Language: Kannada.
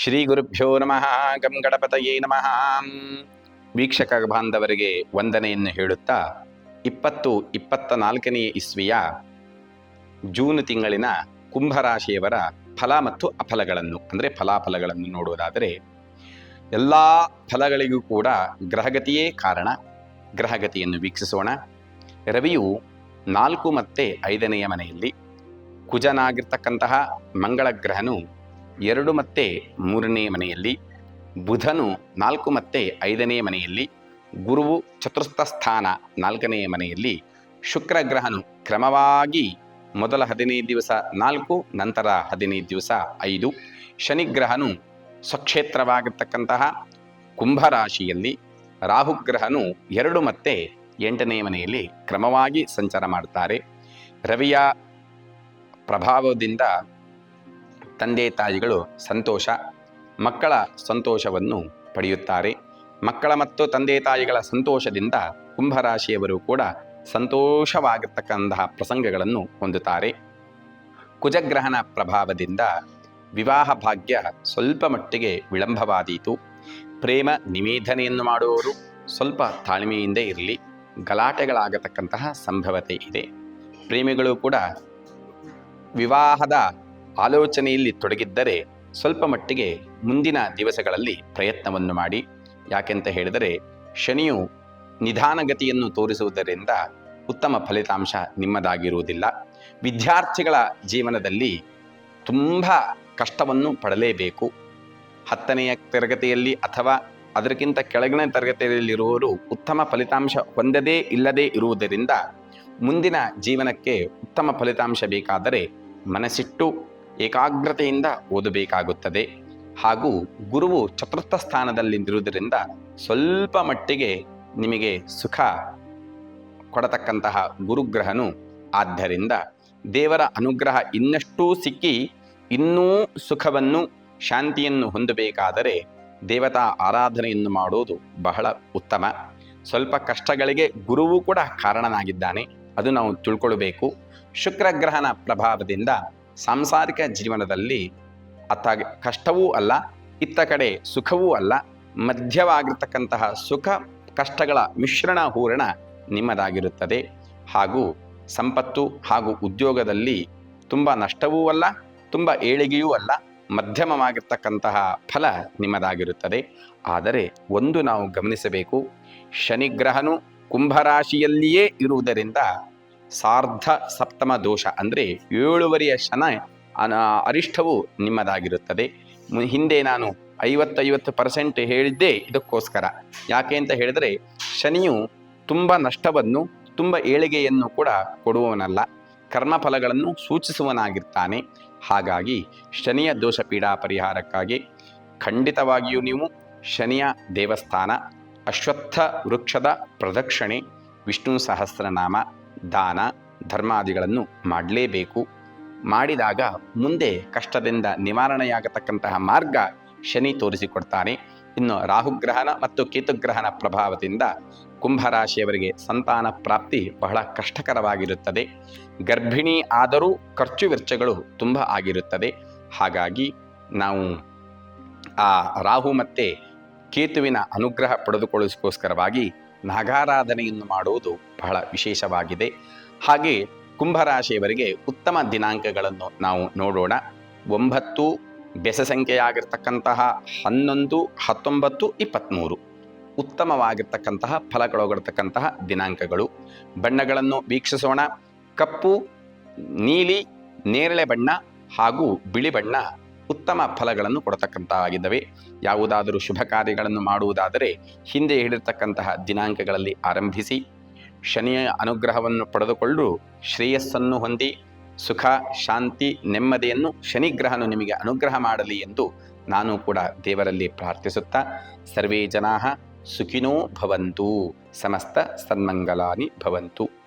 ಶ್ರೀ ಗುರುಭ್ಯೋ ನಮಃ. ಗಂ ಗಣಪತಯೇ ನಮಃ. ವೀಕ್ಷಕ ಬಾಂಧವರಿಗೆ ವಂದನೆಯನ್ನು ಹೇಳುತ್ತಾ, ಇಪ್ಪತ್ತು ಇಪ್ಪತ್ತ ನಾಲ್ಕನೆಯ ಇಸ್ವಿಯ ಜೂನ್ ತಿಂಗಳಿನ ಕುಂಭರಾಶಿಯವರ ಫಲ ಮತ್ತು ಅಫಲಗಳನ್ನು, ಅಂದರೆ ಫಲಾಫಲಗಳನ್ನು ನೋಡುವುದಾದರೆ, ಎಲ್ಲ ಫಲಗಳಿಗೂ ಕೂಡ ಗ್ರಹಗತಿಯೇ ಕಾರಣ. ಗ್ರಹಗತಿಯನ್ನು ವೀಕ್ಷಿಸೋಣ. ರವಿಯು ನಾಲ್ಕು ಮತ್ತು ಐದನೆಯ ಮನೆಯಲ್ಲಿ ಕುಜನಾಗಿರ್ತಕ್ಕಂತಹ ಮಂಗಳ ಗ್ರಹನು ಎರಡು ಮತ್ತು ಮೂರನೇ ಮನೆಯಲ್ಲಿ, ಬುಧನು ನಾಲ್ಕು ಮತ್ತು ಐದನೇ ಮನೆಯಲ್ಲಿ, ಗುರುವು ಚತುರ್ಥ ಸ್ಥಾನ ನಾಲ್ಕನೆಯ ಮನೆಯಲ್ಲಿ ಶುಕ್ರ ಗ್ರಹನು ಕ್ರಮವಾಗಿ ಮೊದಲ ಹದಿನೈದು ದಿವಸ ನಾಲ್ಕು, ನಂತರ ಹದಿನೈದು ದಿವಸ ಐದು, ಶನಿಗ್ರಹನು ಸ್ವಕ್ಷೇತ್ರವಾಗಿರ್ತಕ್ಕಂತಹ ಕುಂಭರಾಶಿಯಲ್ಲಿ, ರಾಹುಗ್ರಹನು ಎರಡು ಮತ್ತು ಎಂಟನೇ ಮನೆಯಲ್ಲಿ ಕ್ರಮವಾಗಿ ಸಂಚಾರ ಮಾಡ್ತಾರೆ. ರವಿಯ ಪ್ರಭಾವದಿಂದ ತಂದೆ ತಾಯಿಗಳು ಸಂತೋಷ, ಮಕ್ಕಳ ಸಂತೋಷವನ್ನು ಪಡೆಯುತ್ತಾರೆ. ಮಕ್ಕಳ ಮತ್ತು ತಂದೆ ತಾಯಿಗಳ ಸಂತೋಷದಿಂದ ಕುಂಭರಾಶಿಯವರು ಕೂಡ ಸಂತೋಷವಾಗಿರ್ತಕ್ಕಂತಹ ಪ್ರಸಂಗಗಳನ್ನು ಹೊಂದುತ್ತಾರೆ. ಕುಜಗ್ರಹಣ ಪ್ರಭಾವದಿಂದ ವಿವಾಹ ಭಾಗ್ಯ ಸ್ವಲ್ಪ ಮಟ್ಟಿಗೆ ವಿಳಂಬವಾದೀತು. ಪ್ರೇಮ ನಿವೇದನೆಯನ್ನು ಮಾಡುವವರು ಸ್ವಲ್ಪ ತಾಳ್ಮೆಯಿಂದ ಇರಲಿ. ಗಲಾಟೆಗಳಾಗತಕ್ಕಂತಹ ಸಂಭವತೆ ಇದೆ. ಪ್ರೇಮಿಗಳು ಕೂಡ ವಿವಾಹದ ಆಲೋಚನೆಯಲ್ಲಿ ತೊಡಗಿದ್ದರೆ ಸ್ವಲ್ಪ ಮಟ್ಟಿಗೆ ಮುಂದಿನ ದಿವಸಗಳಲ್ಲಿ ಪ್ರಯತ್ನವನ್ನು ಮಾಡಿ. ಯಾಕೆಂತ ಹೇಳಿದರೆ ಶನಿಯು ನಿಧಾನಗತಿಯನ್ನು ತೋರಿಸುವುದರಿಂದ ಉತ್ತಮ ಫಲಿತಾಂಶ ನಿಮ್ಮದಾಗಿರುವುದಿಲ್ಲ. ವಿದ್ಯಾರ್ಥಿಗಳ ಜೀವನದಲ್ಲಿ ತುಂಬ ಕಷ್ಟವನ್ನು ಪಡಲೇಬೇಕು. ಹತ್ತನೆಯ ತರಗತಿಯಲ್ಲಿ ಅಥವಾ ಅದಕ್ಕಿಂತ ಕೆಳಗಿನ ತರಗತಿಯಲ್ಲಿರುವವರು ಉತ್ತಮ ಫಲಿತಾಂಶ ಹೊಂದದೇ ಇಲ್ಲದೇ ಇರುವುದರಿಂದ ಮುಂದಿನ ಜೀವನಕ್ಕೆ ಉತ್ತಮ ಫಲಿತಾಂಶ ಬೇಕಾದರೆ ಮನಸ್ಸಿಟ್ಟು ಏಕಾಗ್ರತೆಯಿಂದ ಓದಬೇಕಾಗುತ್ತದೆ. ಹಾಗೂ ಗುರುವು ಚತುರ್ಥ ಸ್ಥಾನದಲ್ಲಿರುವುದರಿಂದ ಸ್ವಲ್ಪ ಮಟ್ಟಿಗೆ ನಿಮಗೆ ಸುಖ ಕೊಡತಕ್ಕಂತಹ ಗುರುಗ್ರಹನು. ಆದ್ದರಿಂದ ದೇವರ ಅನುಗ್ರಹ ಇನ್ನಷ್ಟೂ ಸಿಕ್ಕಿ ಇನ್ನೂ ಸುಖವನ್ನು, ಶಾಂತಿಯನ್ನು ಹೊಂದಬೇಕಾದರೆ ದೇವತಾ ಆರಾಧನೆಯನ್ನು ಮಾಡುವುದು ಬಹಳ ಉತ್ತಮ. ಸ್ವಲ್ಪ ಕಷ್ಟಗಳಿಗೆ ಗುರುವು ಕೂಡ ಕಾರಣನಾಗಿದ್ದಾನೆ. ಅದು ನಾವು ತಿಳ್ಕೊಳ್ಬೇಕು. ಶುಕ್ರಗ್ರಹನ ಪ್ರಭಾವದಿಂದ ಸಾಂಸಾರಿಕ ಜೀವನದಲ್ಲಿ ಅತ್ತ ಕಷ್ಟವೂ ಅಲ್ಲ, ಇತ್ತ ಕಡೆ ಸುಖವೂ ಅಲ್ಲ, ಮಧ್ಯವಾಗಿರ್ತಕ್ಕಂತಹ ಸುಖ ಕಷ್ಟಗಳ ಮಿಶ್ರಣ ಹೂರಣ ನಿಮ್ಮದಾಗಿರುತ್ತದೆ. ಹಾಗೂ ಸಂಪತ್ತು ಹಾಗೂ ಉದ್ಯೋಗದಲ್ಲಿ ತುಂಬ ನಷ್ಟವೂ ಅಲ್ಲ, ತುಂಬ ಏಳಿಗೆಯೂ ಅಲ್ಲ, ಮಧ್ಯಮವಾಗಿರ್ತಕ್ಕಂತಹ ಫಲ ನಿಮ್ಮದಾಗಿರುತ್ತದೆ. ಆದರೆ ಒಂದು ನಾವು ಗಮನಿಸಬೇಕು, ಶನಿಗ್ರಹನು ಕುಂಭರಾಶಿಯಲ್ಲಿಯೇ ಇರುವುದರಿಂದ ಸಾರ್ಧ ಸಪ್ತಮ ದೋಷ ಅಂದರೆ ಏಳುವರೆಯ ಶನ ಅರಿಷ್ಟವು ನಿಮ್ಮದಾಗಿರುತ್ತದೆ. ಹಿಂದೆ ನಾನು ಐವತ್ತೈವತ್ತು ಪರ್ಸೆಂಟ್ ಹೇಳಿದ್ದೇ ಇದಕ್ಕೋಸ್ಕರ. ಯಾಕೆ ಅಂತ ಹೇಳಿದರೆ, ಶನಿಯು ತುಂಬ ನಷ್ಟವನ್ನು, ತುಂಬ ಏಳಿಗೆಯನ್ನು ಕೂಡ ಕೊಡುವವನಲ್ಲ. ಕರ್ಮಫಲಗಳನ್ನು ಸೂಚಿಸುವನಾಗಿರ್ತಾನೆ ಹಾಗಾಗಿ ಶನಿಯ ದೋಷ ಪೀಡಾ ಪರಿಹಾರಕ್ಕಾಗಿ ಖಂಡಿತವಾಗಿಯೂ ನೀವು ಶನಿಯ ದೇವಸ್ಥಾನ, ಅಶ್ವತ್ಥ ವೃಕ್ಷದ ಪ್ರದಕ್ಷಿಣೆ, ವಿಷ್ಣು ಸಹಸ್ರನಾಮ ದಾನ ಧರ್ಮಾದಿಗಳನ್ನು ಮಾಡಲೇಬೇಕು. ಮಾಡಿದಾಗ ಮುಂದೆ ಕಷ್ಟದಿಂದ ನಿವಾರಣೆಯಾಗತಕ್ಕಂತಹ ಮಾರ್ಗ ಶನಿ ತೋರಿಸಿಕೊಡ್ತಾನೆ. ಇನ್ನು ರಾಹುಗ್ರಹಣ ಮತ್ತು ಕೇತುಗ್ರಹಣ ಪ್ರಭಾವದಿಂದ ಕುಂಭರಾಶಿಯವರಿಗೆ ಸಂತಾನ ಪ್ರಾಪ್ತಿ ಬಹಳ ಕಷ್ಟಕರವಾಗಿರುತ್ತದೆ. ಗರ್ಭಿಣಿ ಆದರೂ ಖರ್ಚು ವೆಚ್ಚಗಳು ತುಂಬ ಆಗಿರುತ್ತದೆ. ಹಾಗಾಗಿ ನಾವು ಆ ರಾಹು ಮತ್ತು ಕೇತುವಿನ ಅನುಗ್ರಹ ಪಡೆದುಕೊಳ್ಳೋದಕ್ಕೋಸ್ಕರವಾಗಿ ನಾಗಾರಾಧನೆಯನ್ನು ಮಾಡುವುದು ಬಹಳ ವಿಶೇಷವಾಗಿದೆ. ಹಾಗೆ ಕುಂಭರಾಶಿಯವರಿಗೆ ಉತ್ತಮ ದಿನಾಂಕಗಳನ್ನು ನಾವು ನೋಡೋಣ. ಒಂಬತ್ತು ಬೆಸ ಸಂಖ್ಯೆಯಾಗಿರ್ತಕ್ಕಂತಹ ಹನ್ನೊಂದು ಹತ್ತೊಂಬತ್ತು ಇಪ್ಪತ್ತ್ಮೂರು ಉತ್ತಮವಾಗಿರ್ತಕ್ಕಂತಹ ಫಲಗಳೊಗಿರ್ತಕ್ಕಂತಹ ದಿನಾಂಕಗಳು. ಬಣ್ಣಗಳನ್ನು ವೀಕ್ಷಿಸೋಣ. ಕಪ್ಪು, ನೀಲಿ, ನೇರಳೆ ಬಣ್ಣ ಹಾಗೂ ಬಿಳಿ ಬಣ್ಣ ಉತ್ತಮ ಫಲಗಳನ್ನು ಕೊಡತಕ್ಕಂತವಾಗಿದ್ದಾವೆ ಯಾವುದಾದರೂ ಶುಭ ಕಾರ್ಯಗಳನ್ನು ಮಾಡುವುದಾದರೆ ಹಿಂದೆ ಹೇಳಿರ್ತಕ್ಕಂತಹ ದಿನಾಂಕಗಳಲ್ಲಿ ಆರಂಭಿಸಿ, ಶನಿಯ ಅನುಗ್ರಹವನ್ನು ಪಡೆದುಕೊಂಡು ಶ್ರೇಯಸ್ಸನ್ನು ಹೊಂದಿ, ಸುಖ, ಶಾಂತಿ, ನೆಮ್ಮದಿಯನ್ನು ಶನಿಗ್ರಹನು ನಿಮಗೆ ಅನುಗ್ರಹ ಮಾಡಲಿ ಎಂದು ನಾನು ಕೂಡ ದೇವರಲ್ಲಿ ಪ್ರಾರ್ಥಿಸುತ್ತಾ, ಸರ್ವೇ ಜನಾ ಸುಖಿನೋ ಭವಂತು, ಸಮಸ್ತ ಸನ್ಮಂಗಲಾನಿ ಭವಂತು.